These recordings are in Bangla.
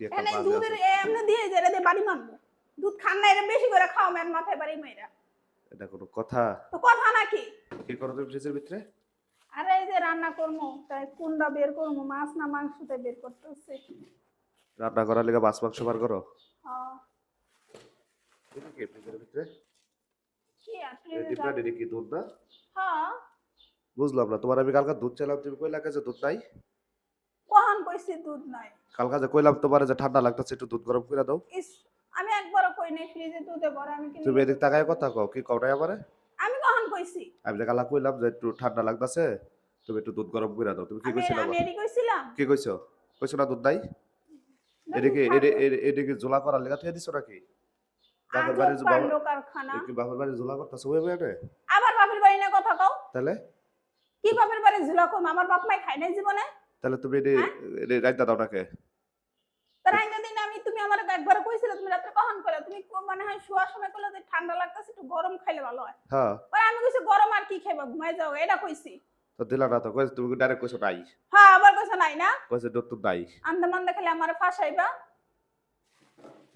কি একটা এখানে দুধের এমনি দিয়ে যে দিয়ে বাড়ি মারবো। দুধ খান না এটা বেশি করে খাও ম্যান মাথায় বাড়ি মাইরা। এটা কোনো কথা? তো কথা নাকি? কি করো তুমি ফ্রিজের ভিতরে? আরে এই যে রান্না করব তাই কুন্ডা বের করব মাছ না মাংসতে বের করতেছে। রান্না করার লেগে মাছ মাংস বার করো? হ্যাঁ। এটা কি ফ্রিজের ভিতরে? কি আর এই ফ্রিজে ডিপটা দিদি কি দুধ না? হ্যাঁ। বুঝলাম না তোমার আমি কালকে দুধ চাইলাম তুমি কইলা যে দুধ নাই? কখন কইছি দুধ নাই। কালকে যে কইলাম তোমার যে ঠান্ডা লাগতেছে একটু দুধ গরম করে দাও। ইস আমি একবারও কই নাই ফ্রিজে দুধে ভরে আমি তুমি এদিক তাকায় কথা কও কি কও নাই আমারে? আমি কখন কইছি। আমি যে কালা কইলাম যে একটু ঠান্ডা লাগতেছে তুমি একটু দুধ গরম করে দাও। তুমি কি কইছিলা আমি এডি কইছিলাম। কি কইছো? কইছো না দুধ নাই? এদিকে এদি- এদি- এদিকে জোলা করার লেগে তুই দিছো নাকি? বাপের কারখানা। কি বাপের বাড়ি জোলা করতেছে? ওই বইয়ে আবার বাপের বাড়ি নিয়ে কথা কও। তাহলে? কি বাপের বাড়ি ঝুলা কম? আমার বাপ মাই খাই নাই জীবনে? তাহলে তুমি এডি হ্যাঁ? রাইতা দাও নাকে তার আগে দিন আমি তুমি আমার একবার কইছিলে তুমি রাত্রে কখন করে তুমি কো- মনে হয় শোয়ার সময় কইলে যে ঠান্ডা লাগতেছে একটু গরম খাইলে ভালো হয়। হ্যাঁ। পরে আমি কইছি গরম আর কি খাইবা? ঘুমাই যাও। এটা কইছি। তো দিলা না তো কইছো তুমি ডাইরেক্ট কইছো নাই। হ্যাঁ আবার কইছো নাই না? কইছো দুধ তো নাই। আন্দে মান্দে খালি আমার ফাঁসাইবা।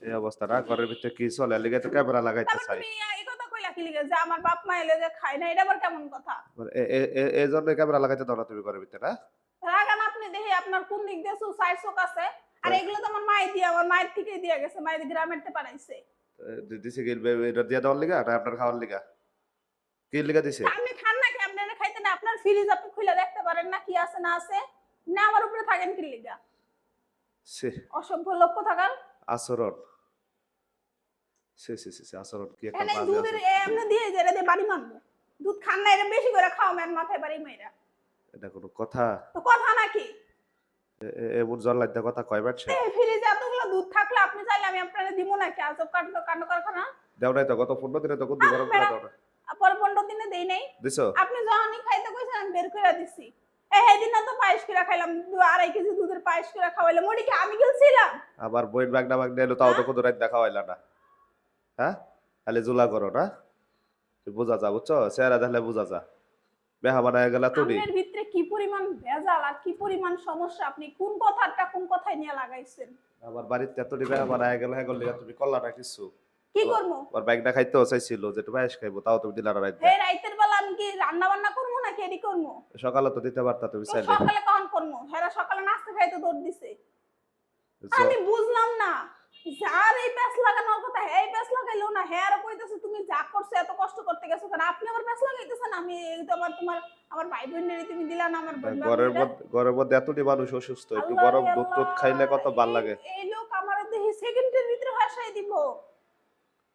এই অবস্থা না ঘরের ভিতরে কি চলে? লিগে তো ক্যামেরা লাগাইতে চাই। তুমি এই কথা কইলা কি লিগে? যে আমার বাপ মা এলে যে খাই না এটা আবার কেমন কথা? এ- এই জন্য ক্যামেরা লাগাইতে দাও না তুমি ঘরের ভিতরে না রাগান আপনি দেখি আপনার কোন দিক দিয়ে সুসাইড শোক আছে? আর। এগুলো তো আমার মায়ের দিয়ে আমার মায়ের থেকে দিয়ে গেছে মায়ের গ্রামের পাঠাইছে। এ, দিছে কি এটা দিয়ে দেওয়ার লিগা না আপনার খাওয়ার লিগা? কি লিগা দিছে? আপনি খান না কি আপনার খাইতে না আপনার ফ্রিজ আপনি খুলে দেখতে পারেন না কি আছে না আছে। না আমার উপরে থাকেন কি লিগা? সে অসভ্য লক্ষ্য থাকার আচরণ। সে সে সে সে, আচরণ কি একটা দুধের। এমনি দিয়ে যে এটা দিয়ে বাড়ি মারবো। দুধ খান না এটা বেশি করে খাও ম্যান মাথায় বাড়ি মাইরা। এটা কোনো কথা? তো কথা নাকি? এমন কথা কয় মানছে এই ফ্রিজে এতগুলো দুধ থাকলে আপনি চাইলে আমি আপনারা দিব নাকি? আজব কাণ্ড কাণ্ড কারখানা। দেও নাই তো গত পনেরো দিনে তো দুধ গরম করে দাও না আর পরে পনেরো দিনে দেই নাই। দিছো? আপনি যখনই খাইতে কইছেন আমি বের করে দিছি। এই তো পায়েস করে খাইলাম আড়াই কেজি দুধের পায়েস করে খাওয়াইলাম ওটি কি আমি গেছিলাম। আবার বইয়ের ব্যাগ না ব্যাগ তাও তো কোনো রাত দেখা হইলা না। হ্যাঁ? খালি জুলা করো না। বোঝা যা বুঝছ? চেহারা দেখলে বোঝা যা। বেহা বানায় গেলা কি পরিমাণ ভেজাল আর কি পরিমাণ সমস্যা? আপনি কোন কথাটা কোন কথায় নিয়ে লাগাইছেন? আমার বাড়িতে এতটি বেহা বানায় গেল হ্যাঁ গেলে তুমি করলা না কিছু কি করব ওর ব্যাগটা খাইতেও চাইছিল যে তুমি পায়েস খাইবো তাও তুমি দিলা রাত হে রাইতের বেলা আমি কি রান্না বান্না করব নাকি এডি করব সকালে তো দিতে পারতা তুমি চাইলে। সকালে কখন করব হেরা সকালে নাস্তা খাইতে দৌড় দিছে। আমি বুঝলাম না। যার এই প্যাস লাগানোর কথা এই প্যাস লাগাইলো না হে আরও কইতেছে তুমি যা করছ এত কষ্ট করতে গেছো কেন আপনি আবার প্যাস লাগাইতেছেন আমি তো আমার তোমার আমার ভাই বোনের তুমি দিলা না আমার ঘরের মধ্যে ঘরের মধ্যে এতটি মানুষ অসুস্থ একটু গরম দুধ টুধ খাইলে কত ভালো লাগে? এই লোক আমার দেখি সেকেন্ডের ভিতরে ভাষায় দিব।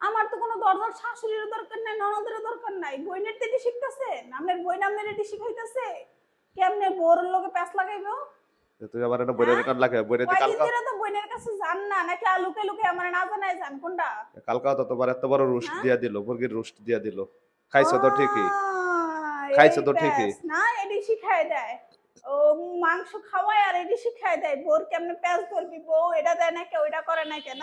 আমার তো কোনো দরজার শাশুড়ির দরকার নাই ননদের দরকার নাই। বইনের দিদি শিখতেছেন আপনার বই নামের এটি শিখাইতেছে। কেমনে বোর লোকে প্যাস লাগাইবো তুই আবার বইয়ের কান লাগে কালকা তো বইনের কাছে যান না নাকি লুকে লুকে আমার না জানাই যান কোনটা? কালকা তো তোমার এত বড় রোস্ট হ্যাঁ? দিয়া দিল মুরগির রোস্ট দিয়া দিল। খাইছো তো ঠিকই। খাইছো তো ঠিকই। না এডি শিখাই দেয়। ও মাংস খাওয়ায় আর এডি শিখাই দেয়। বোর কেমনে ধরবি বউ এটা দেয় না কেউ এটা করে না কেন?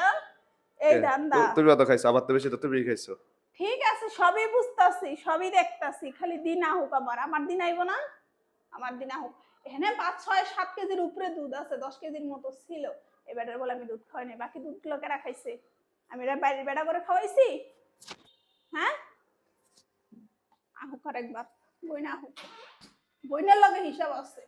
এই তু- তুমি অত খাইছো আমার তো বেশি তো তুমি খাইছো। ঠিক আছে সবই বুঝতাছি সবই দেখতাছি খালি দিন আহুক আমার আমার দিন আইব না? আমার দিন আহুক। এখানে পাঁচ, ছয়, সাত কেজির উপরে দুধ আছে, দশ কেজির মতো ছিল। এবারের বলে আমি দুধ খাওয়াই নাই, বাকি দুধগুলো কেরা খাইছে? আমি এরা বাইরের বেড়া করে খাওয়াইছি? হ্যাঁ? আহুক আর একবার, বইনা আহুক বইনার লগে হিসাব আছে।